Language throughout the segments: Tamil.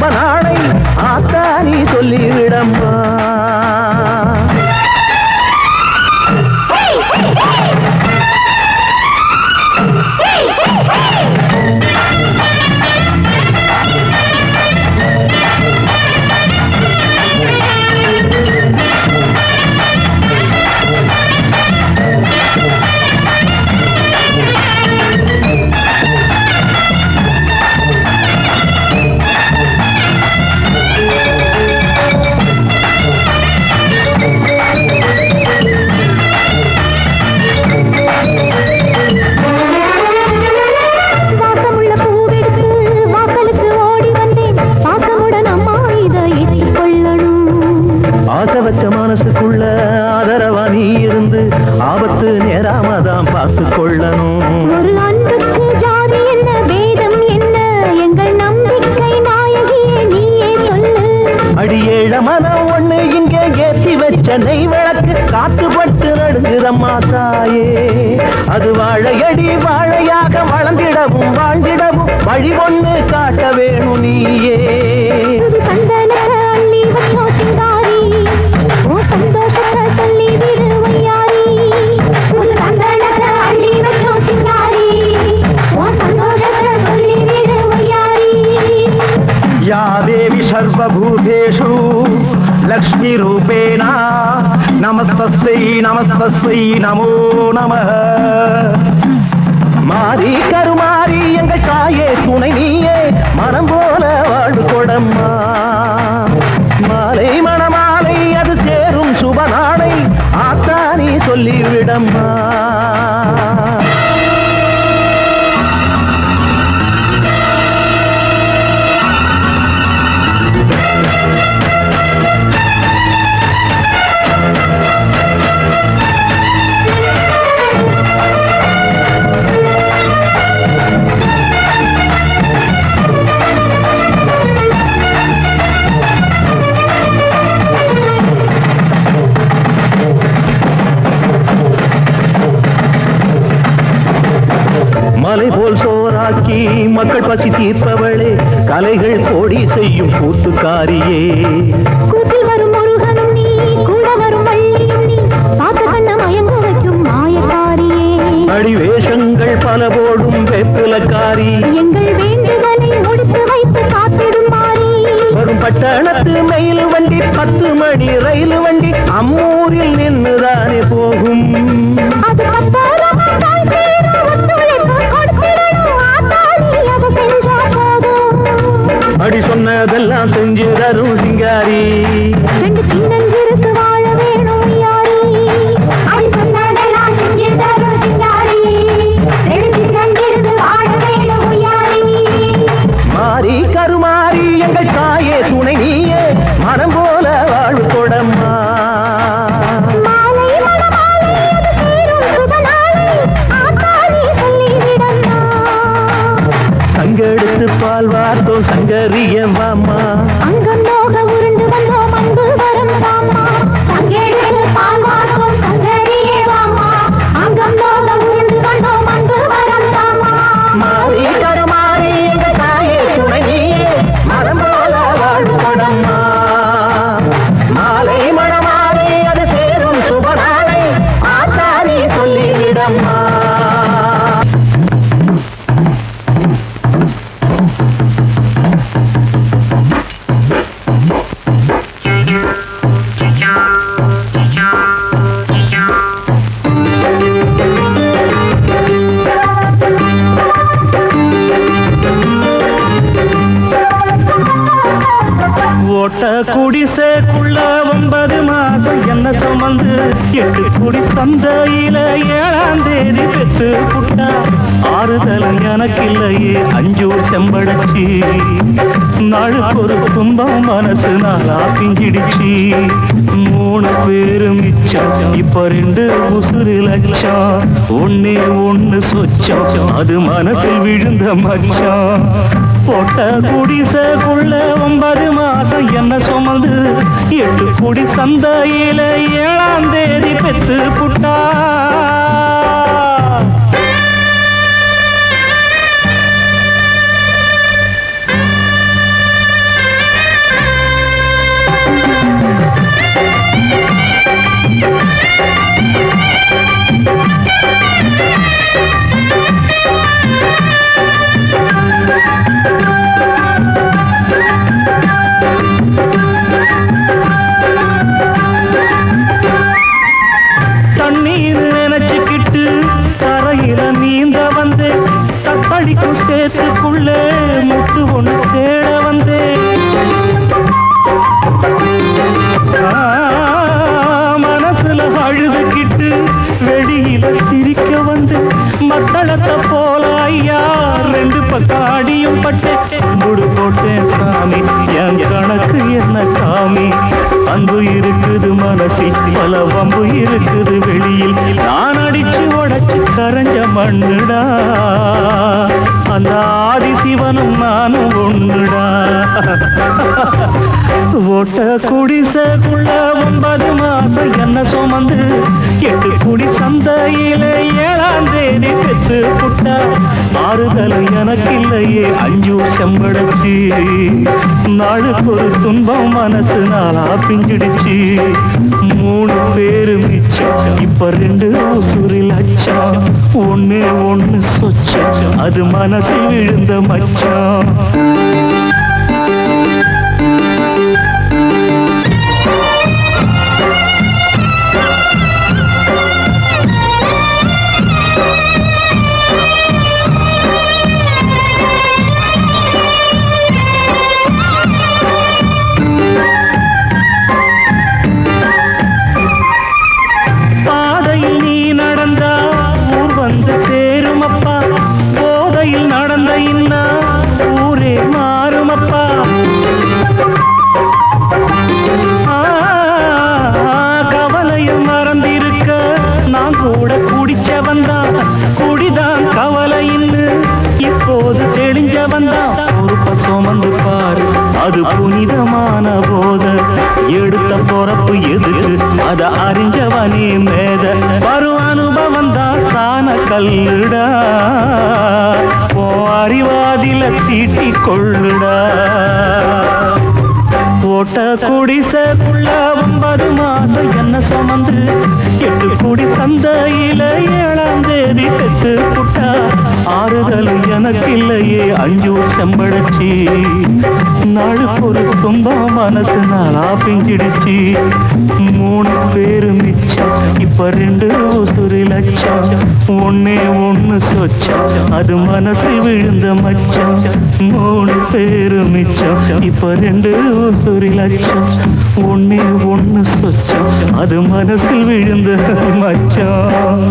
बना நமஸ்தஸ்வை நமோ நம. மாறி கருமாறி எங்கள் தாயே துணை நீயே மனம் போல வாழ்வு கொடம்மா. தருமா வேலையே அஞ்சூர் செம்படச்சி. நாடு ஒரு துன்பம் மனசு நாளா பிஞ்சிடுச்சு மூணு பேரு மிச்சம் இப்ப ரெண்டு உசுறு லட்சம். ஒன்னே ஒன்னு சொச்சம் அது மனசில் விழுந்த மச்சம். போட்ட குடிசைக்குள்ள ஒன்பது மாசம் என்ன சுமந்து? எட்டு குடி சந்தையில ஏழாம் தேதி பெத்து புட்டா வம்பு இருக்குது மனசில் பல வம்பு இருக்குது வெளியில். நான் அடிச்சு உடச்சு கரைஞ்ச மண்ணுடா. அந்த ஆதி சிவனும் நானும் ஒன்றுடா. ஓட்ட குடிசைக்குள்ள ஒன்பது மாசம் என்ன சுமந்து எட்டு குடி சந்தையில ஏழாம் தேதி பெத்து புட்டா ஆறுதல் எனக்கு இல்லையே அஞ்சு செம்படச்சி நாளுக்கு ஒரு துன்பம் மனசு நாளா பின் பிஞ்சிடுச்சு மூணு பேரு மிச்சம். இப்ப ரெண்டு உசுரில் அச்சம் ஒன்னு ஒன்னு சொச்சம் அது மனசில் விழுந்த மச்சம் சுமந்து பாரு அது புனிதமான போத எடுத்த பொறப்பு எதுக்கு அத அறிஞ்சவனே மேத. வரும் அனுபவம் தான் சாண கல்லுடா. அறிவாதில தீட்டிக் கொள்ளுடா. ஓட்ட குடிசைக்குள்ள ஒன்பது மாசம் என்ன சுமந்து? எட்டு குடி சந்தையில ஏழாம் தேதி பெத்து புட்டா. ஆறுதல் எனக்கு இல்லையே அஞ்சூர் செம்படச்சி நாளுக்கு ஒரு துன்பம் மனசு நாளா பிஞ்சிடுச்சு. மூணு பேரு மிச்சம் இப்ப ரெண்டு உசுறு லட்சம். ஒன்னே ஒன்னு சொச்சம் அது மனசு விழுந்த மச்சம். மூணு பேரு மிச்சம் இப்ப ரெண்டு உசுறு லட்சம். ஒன்னே ஒன்னு சொச்சம் அது மனசில் விழுந்த மச்சம்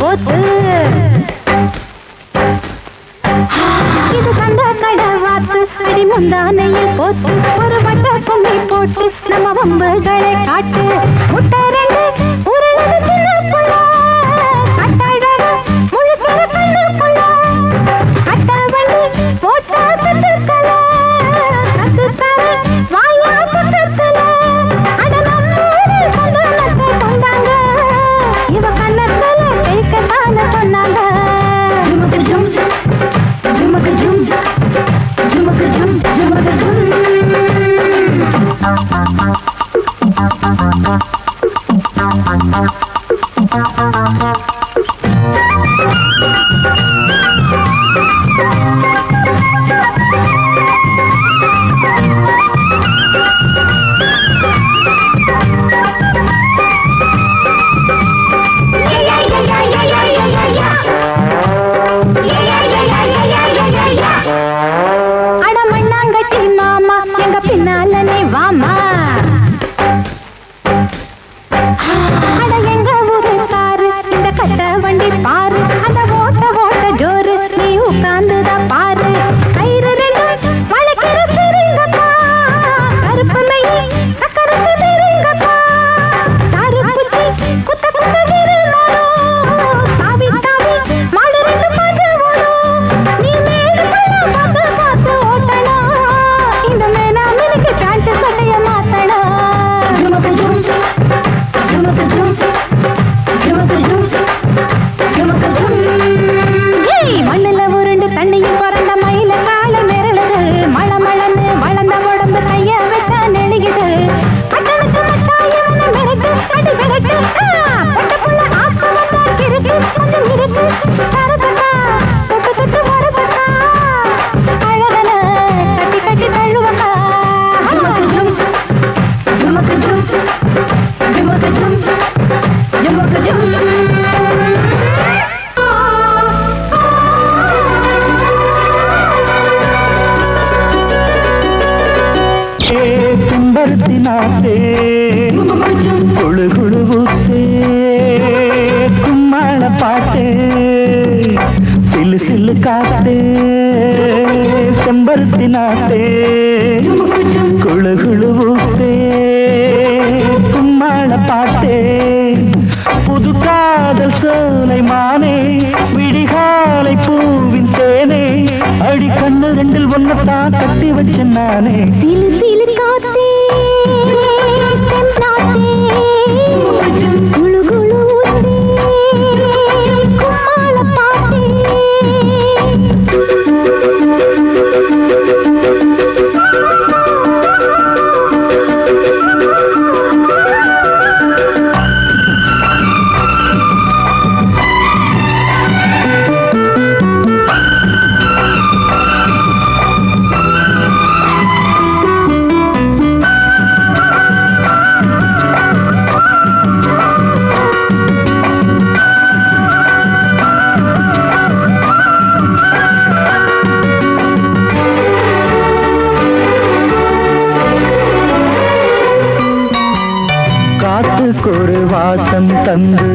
போத்து. இது கண்ட கடவாத்து அடி முந்தானையில் போத்து. காத்தே குழு குழு ஊத்தே. கும்மாள பாட்டே. சில்லு சில்லு காத்தே. செம்பருத்தி நாட்டே குழு குழு ஊத்தே. கும்மாள பாட்டே. புது காதல் சோலை மானே. விடிகாலை பூவின் தேனே. அடி கண்ணு ரெண்டில் ஒன்னத்தான் கட்டி வச்சேன் நானே. சிலு சிலு காத்தே. பாசம் தந்து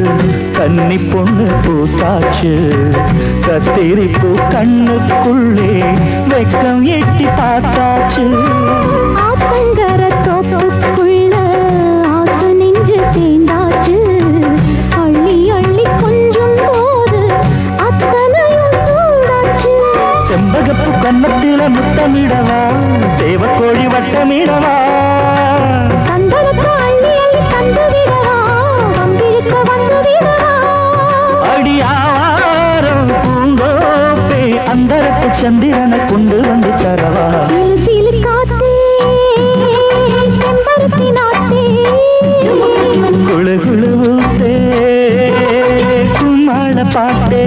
கன்னி பொண்ணு பூத்தாச்சு. கத்திரிப்பு கண்ணுக்குள்ளே வெக்கம் எட்டி பார்த்தாச்சு. ஆத்தங்கர தோப்புக்குள்ள ஆசு நெஞ்சு சேர்ந்தாச்சு. அள்ளி அள்ளி கொஞ்சம் போது அத்தனையும் சூடாச்சு. செம்பகப்பு கன்னத்தில முத்தமிடவா? சேவக்கோழி வட்டமிடவா? அந்தரத்து சந்திரனை கொண்டு வந்து தரவா? குழு குழு பாட்டே.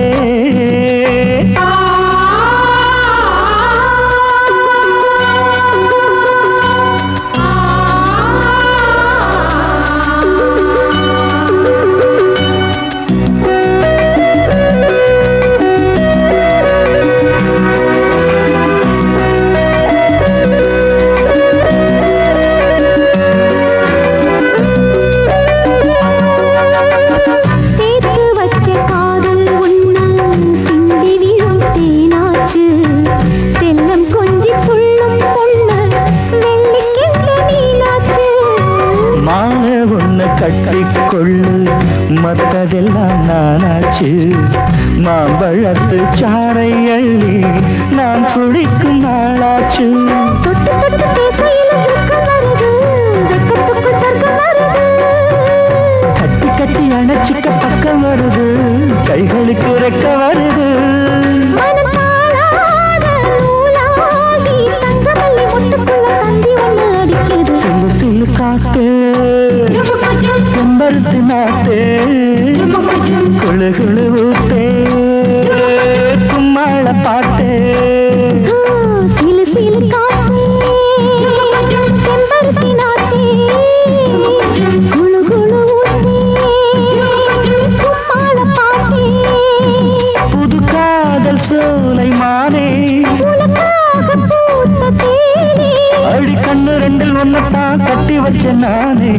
கட்டிக்கத்தான் கட்டி வச்ச நானே.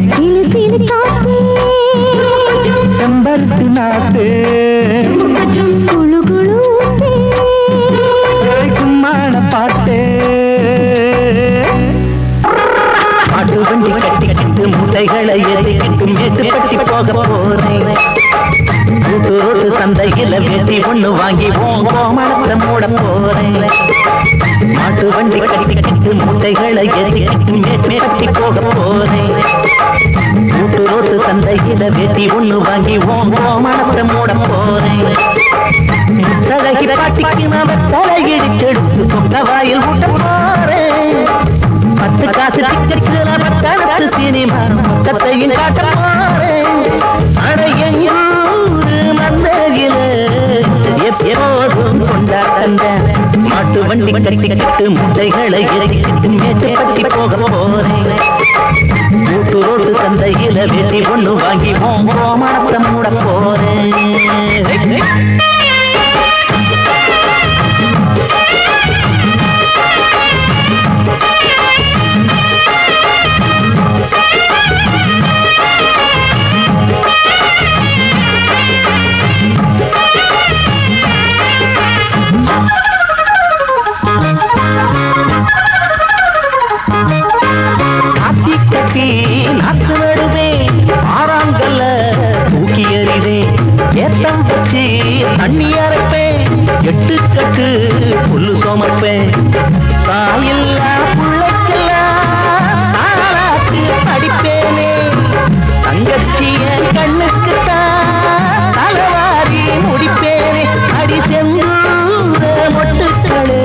செம்பருத்து நாட்டு கும்மான பாட்டு. பாட்டு வண்டி கட்டிக்கிட்டு முட்டைகளை எரிக்கிட்டும் ஏற்றுப்பட்டி போக போறேன் சந்தையில் வெட்டி ஒண்ணு வாங்கி ஓ மனத்தை மூட போறேன் மாட்டு வண்டி கட்டி முட்டைகளை எரிக்கிட்டு மேட்டுப்பட்டி போக போறேன். ரோட்டு ரோட்டு சந்தையில வேட்டி ஒண்ணு வாங்கி ஓம் மனத்தை மூட போறேன். தலகி பாட்டிக்கு நாம தலையிடிச்செடுத்து சொந்த வாயில் ஊட்ட போறேன். பத்து காசு டிக்கெட்டுல பத்தானத்து சினிமா மொத்தத்தையும் காட்ட போறேன். அடையூரு மந்தையில எப்போதும் கொண்டாட்டந்த மாட்டு வண்டி கட்டிக்கிட்டு முட்டைகளை இறக்கிட்டு மேட்டு பட்டி போக போறேன். கூட்டு ரோடு சந்தையில வெட்டி ஒண்ணு வாங்கி ஓம் கோமணத்தை மூட போறேன். புல்லு தாயில்லா புள்ளைக்கெல்லாம் தாளாட்டு படிப்பேனே. தங்கச்சிய கண்ணுக்கு தான் தலைவாரி முடிப்பேனே. அடி செந்தூர மொட்டுக்களே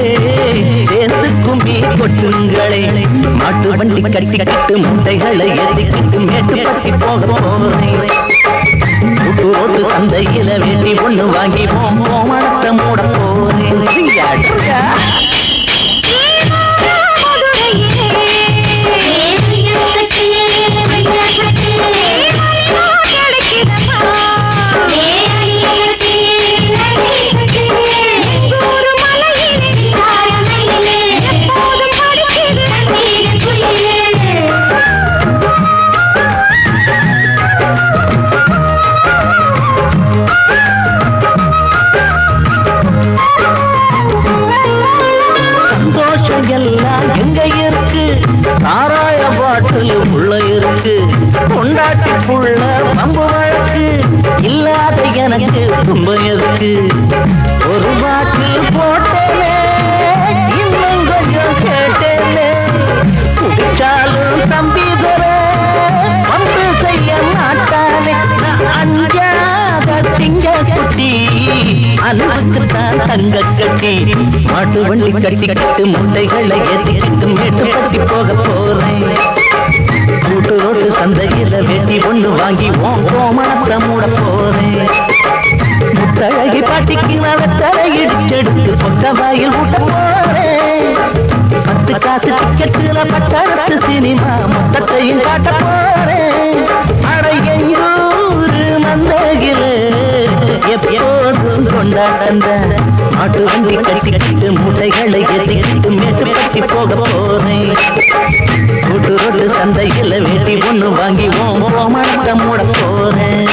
சேர்ந்து கும்பி கொட்டுங்களே. மாட்டு வண்டி கட்டி கட்டிக்கிட்டு முட்டைகளை எதிக்கிட்டு மேட்டு பட்டி போக போகிறேன் கூட்டு ரோட்டு சந்தையில வேட்டி பொண்ணு வாங்கி போம் போமணத்தை மூட போறேன். அன்புக்கு தங்க கட்டி மாட்டு வண்டி கட்டி கட்டு முட்டைகளை ஏற்றிக்கிட்டு மேட்டு கட்டி போக போறேன். கூட்டு ரோட்டு சந்தையில வெட்டி ஒண்ணு வாங்கி ஓம் ஓமனத்தை மூட போறேன். முத்தழகி பாட்டிக்கு நான் தலையிடிச்செடுத்து பொக்க வாயில் ஊட்ட போறேன். பத்து காசு டிக்கெட்டுல பட்டடத்து சினிமா மொத்தத்தையும் காட்ட போறேன். அடையூர் மந்தையில கொண்டாடந்த ஆட்டு வண்டி கட்டிக்கிட்டு முட்டைகளை எத்திக்கிட்டு மேட்டு கட்டி போக போறேன். கூட்டு ரொட்டு சந்தையில் வெட்டி பொண்ணு வாங்கி ஓம் ஓமனத்தை போறேன்.